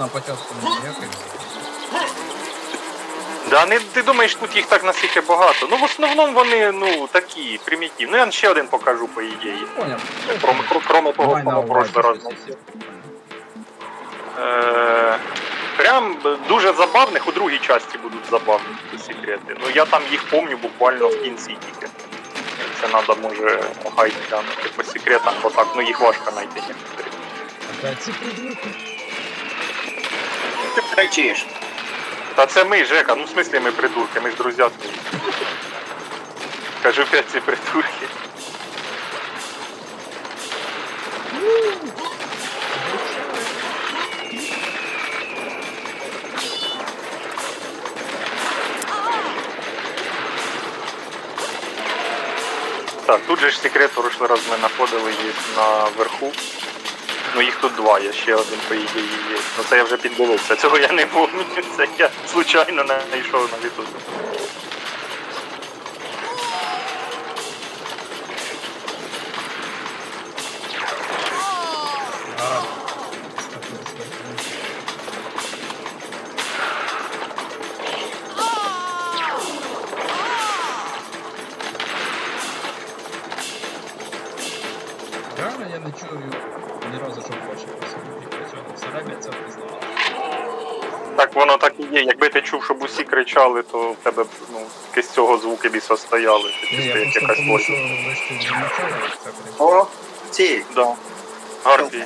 на початку ніяких. Да, не, ти думаєш, тут їх так наскільки багато. Ну, в основному вони, ну, такі, примітивні. Ну, я ще один покажу, по ідеї. Поняв. Кроме, кроме того, Давай на кого прошлий раз. Е, прям дуже забавних у другій часті будуть забавні ці секрети. Ну я там їх помню буквально в кінці тільки. Це треба може гайд глянути по секретам, бо так, ну їх важко знайти ці придурки. Кричиш. Та це ми, Жека, ну в смислі ми придурки, ми ж друзі. Кажу, опять ці придурки. Так, тут же ж секрет, прошлий раз ми знаходили є наверху. Ну їх тут два, я ще один по ідеї є. Ну це я вже піддивився. Цього я не помню. це я случайно знайшов на ютубі. Так воно так і є. Якби ти чув, щоб усі кричали, то в тебе б, ну, якесь цього звуки б і состояли. Це Ні, чисто як просто якась тому, що логіка. це. О, ці Да. Гарпі.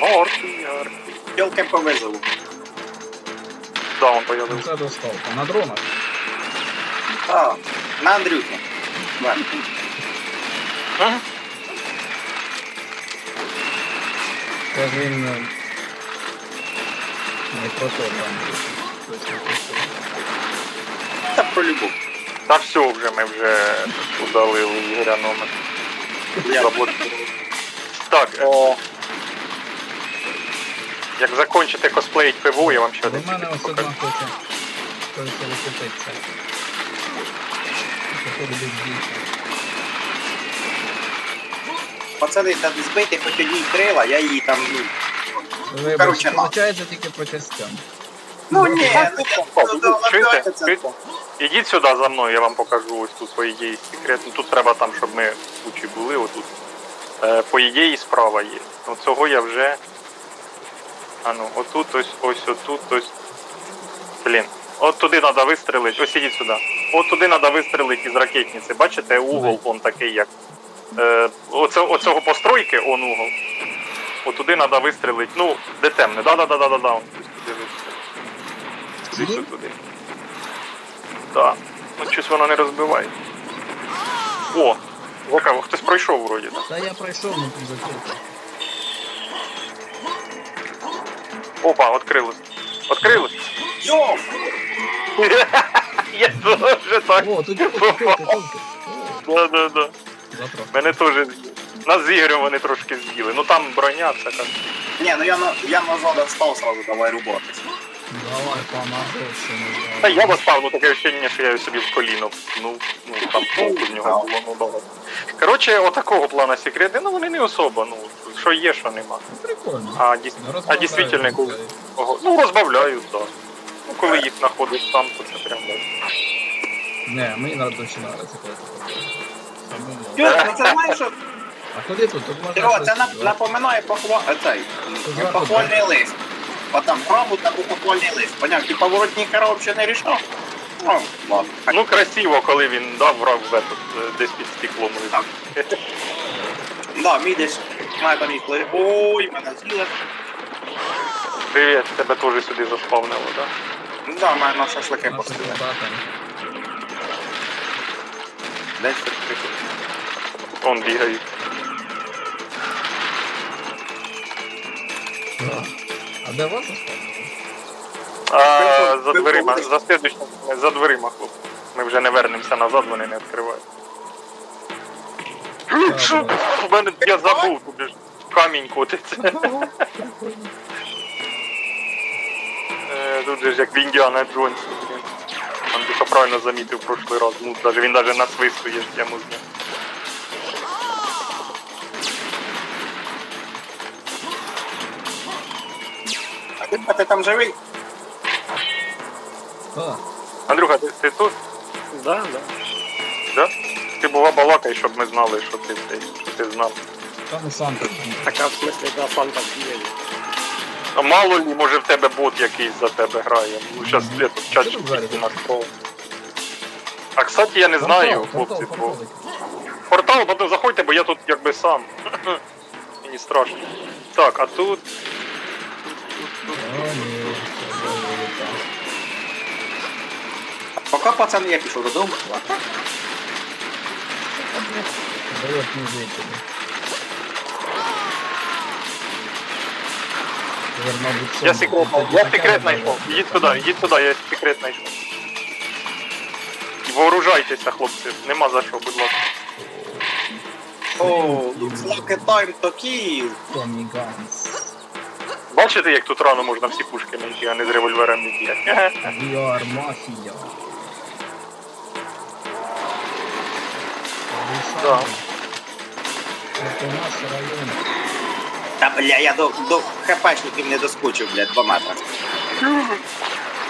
Гарпі, гарпі. тілки по визову. Да, он появився. Це доставка. На дронах. А, на Андрюхи. Ладно. Ага. Е, не про то там. Та про любов. Та все вже ми вже удалили Ігоря номер. Я Так, е... Як закончите косплеїть ПВО, я вам ще один мене секрет ось одна хоче. Хоче викупитися. Походу більше. Пацани, та збити хоч одні крила, я її там, ну. Вибач, на. виходить тільки по частям. Ну ні, ну ну, да, чуєте? давайте це. Чуєте? Ідіть сюди за мною, я вам покажу ось тут по ідеї секрет. Ну, Тут треба там, щоб ми кучі були отут. Е, по ідеї справа є. Ну цього я вже. А ну, отут, ось, ось отут, ось. Блін. От туди треба вистрелити. Ось ідіть сюди. От туди треба вистрелити із ракетниці. Бачите, угол он такий, як. Е, оце, оцього постройки, он угол. От туди треба вистрелити. Ну, де темне. Да-да-да-да-да-да. Ось туди. Туди. Так. Ну щось воно не розбиває. О! Жека, хтось пройшов вроді, так? Та я пройшов, ну тут закрито. Опа, відкрилось. Відкрилось. Йо! Я теж так. О, тут тільки, тільки, тільки. Да, да, да. Мене теж. Нас з Ігорем вони трошки з'їли. Ну там броня всяка. Ні, ну я на я назад став сразу, давай рубатись. Давай, не Та я достав, ну таке ощущення, що я собі в коліно. Ну, ну там толку з нього було, ну добре. Коротше, отакого плана секрети, ну вони не особо, ну, що є, що нема. Прикольно. А, дійс... Не а дійсно, коли... людей. Ого, Ну, розбавляють, так. Да. Ну, коли їх знаходиш там, то це прям да. Не, мені надо ще нравиться, коли це Ну це знаєш, що А куди тут? Тут можна Серега, це нап- напоминає похва... е, цей, зверху, похвальний лист. От там грамота або похвальний лист. Поняв, типа воротника взагалі не рішав. Ну, ладно. Ну, красиво, коли він дав враг в этот, е, десь під стеклом. Так. Да, мій десь має там їх ли- Ой, мене з'їли. Привіт, тебе теж сюди заспавнило, так? Да, мене на шашлики Наші пустили. солдати. Десь тут таке. Он бігають. А де вас? А за дверима, за слідущим, за дверима, хлоп. Ми вже не вернемося назад, вони не відкривають. Що? У мене я забув, тут ж камінь котиться. Прикольно. Е, Тут же ж як в Індіана Джонсі, блін. Андрюха правильно замітив в прошлий раз. Ну, даже, він навіть насвистує з тему з ним. А ти там живий? А, Андрюха, ти, ти тут? Да, да. Да? Ти була балакай, щоб ми знали, що ти, ти, що ти знав. там і сам так. Така в смислі, да, фантазія. є. А мало лі, може в тебе бот якийсь за тебе грає. Ну, зараз я тут в чаті на школу. А кстати, я не знаю, хлопці, бо... Портал, потім заходьте, бо я тут якби сам. Мені страшно. Так, а тут. О, ні, це було так. Поки пацан я пішов додому. Дает не жителі. Я секрет, я секрет знайшов. Ідіть сюди, ідіть сюди, я секрет знайшов. І вооружайтеся, хлопці. Нема за що, будь ласка. О, looks like a time to kill. Бачите, як тут рано можна всі пушки знайти, а не з револьвером не бігати? VR Mafia. Да. Це наш район. Та бля, я до, до хпшників не доскочив, бля, два метри.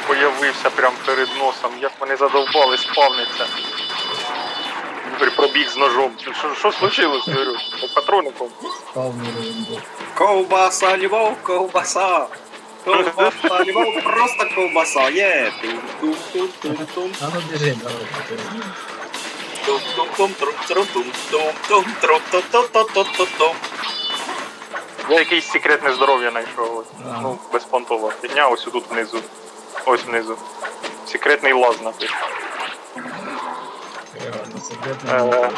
Появився прямо перед носом, як вони задовбали спавниться. Ігор пробіг з ножом. Що, що случилось, говорю? По ринку. Ковбаса, Львов, ковбаса. Ковбаса, Львов, просто ковбаса. Є. Тум-тум-тум-тум-тум. А ну біжи, давай. Тум-тум-тум-тум-тум-тум-тум-тум-тум-тум-тум-тум. Я якийсь секретне здоров'я знайшов. Ага. Ну, безпонтово. Підня ось тут внизу. Ось внизу. Секретний лаз напишу. Секретно. Е.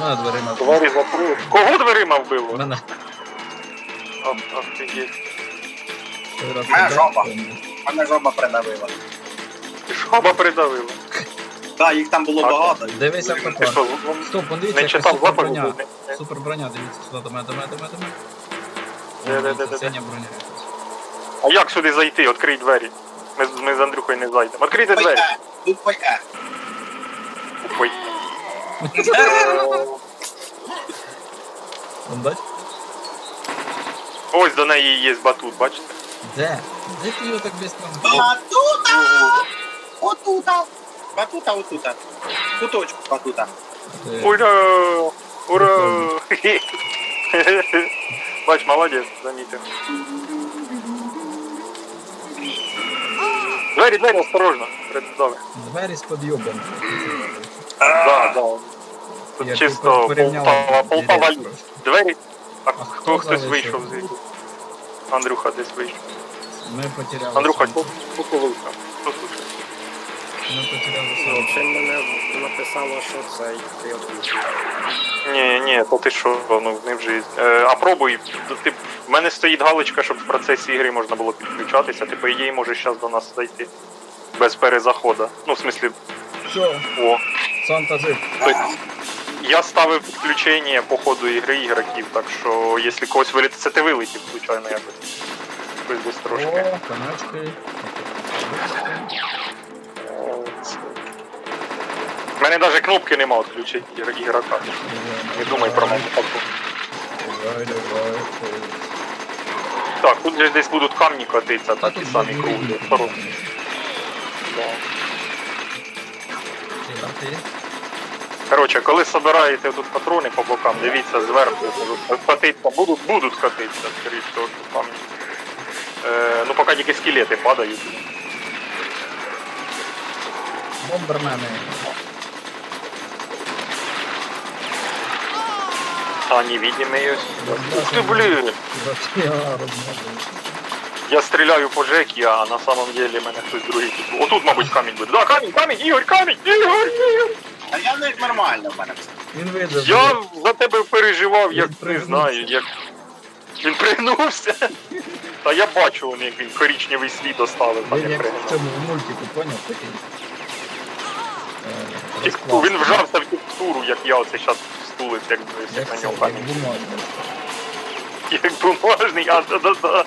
На дверима. Двері закрили. Кого дверима вбило? Мене. О, Офігеть. Моя жопа. Мене жаба придавила. Ти придавила. Так, їх там було А, багато. Дивися в Ти Стоп, вон дивіться, не читав супер броня. Не- Супер броня, дивіться сюди до мене, до мене, до мене, до мене. Синя броня. А як сюди зайти? Відкрий двері. Ми, з- ми з Андрюхою не зайдемо. Відкрийте двері. Тут. Ой. Вон бач? Ось до неї є батут, бачите? Де? Де ти його так швидко? Батута! Отута! Батута, отута. Куточку батута. Де? Ура! Ура! Бач, молодець, замітив. Двері, двері, осторожно. Добре. Двері з підйобом. Да, да. Тут Я чисто типу порівняла Полтава, ліс. Двері. А хто хто хтось залишив? вийшов звідти? Андрюха десь вийшов. Ми потеряли. Андрюха, хто вийшов? Хто слухає? Ми потеряли Ну. Чи мене написало, що це ти озвучив. Ні, ні, то ти що, ну не в житті. Е, а пробуй, ти, в мене стоїть галочка, щоб в процесі ігри можна було підключатися. Ти, по ідеї, можеш зараз до нас зайти. Без перезаходу. Ну, в смислі, Все, о. Санта жив. Я ставив підключення по ходу ігри ігроків, так що якщо когось вилетить, це ти вилетів, звичайно, якось. Хтось десь трошки. О, каначки. У мене навіть кнопки нема відключити ігр- ігрока. Не думай про мене. Давай, давай. Так, тут же десь будуть камні котитися, Та такі тут самі круглі. Да. Короче, коли собираєте тут патрони по бокам, дивіться зверху, катиться будуть, будуть скатитися, скоріше всього, що там. Е, ну поки тільки скелети падають. Бомбермени. А, невидимые. Ух ты, блин! Я стріляю по Джекі, а на самом деле мене хтось другий тут. Отут, мабуть, камінь буде. Да, камінь, камінь, Ігор, камінь, Ігор, Ігор! А я не нормально в мене все. Він вижив. Я за тебе переживав, як Він не знаю, як. Він пригнувся. Та я бачу, вони як він коричневий слід оставив, Він не як в пригнув. цьому мультику, поняв, такий. Е, Він вжався в текстуру, як я оце зараз стулив, як, Як як на це, нього як камінь. бумажний. Як бумажний, а. Ну, типу, да,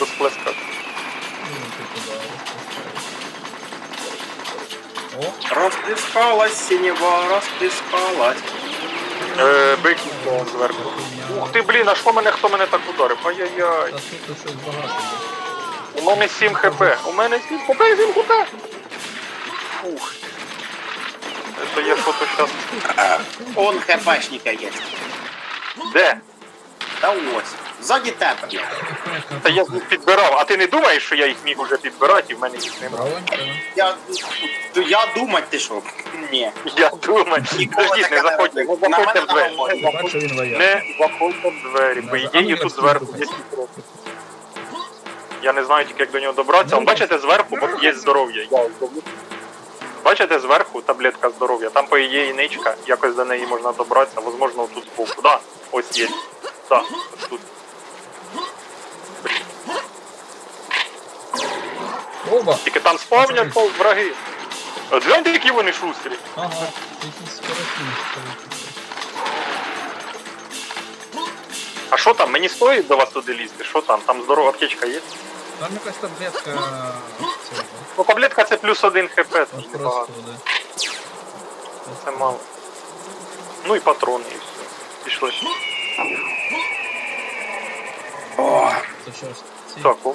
розпускається. О, Розплескалась синева, розплескалась. Е, бик зверху. Ух ти, блін, а що мене, хто мене так ударив? Ай-яй-яй. Та тут щось багато. У мене 7 хп. У мене 7 хп, 7 хп. Фух. Це я що то щас. Е, Он хпшника є. Де? Та ось. Ззаді тебе. Та я їх підбирав, а ти не думаєш, що я їх міг уже підбирати і в мене їх немає? Я, я думать ти що? Ні. Я думаю, подождіть, не заходьте, не заходьте в двері. бачу, він. Не заходьте в двері. По А ну, тут зверху є. Я не знаю тільки як до нього добратися. Вон, бачите зверху, бо є здоров'я. Бачите зверху таблетка здоров'я. Там по ідеї ничка, якось до неї можна добратися, можливо тут збоку. Да, ось є. Да, ось тут. Оба! Тільки там спавнять пол враги. Гляньте, які вони шустрі. Ага, якісь скоротні, скоротні. А що там? Мені стоїть до вас туди лізти? Що там? Там здорова аптечка є? Там якась таблетка. Ну, таблетка це плюс один хп, це небагато. Це мало. Ну і патрони, і все. Пішли. О, Це. Ці Так, о.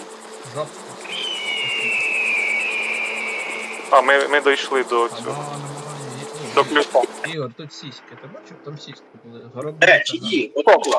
А ми, ми дійшли до цього. До ключа. Ігор, тут сіськи. Ти бачив, там сіськи були. до речі, і, отут.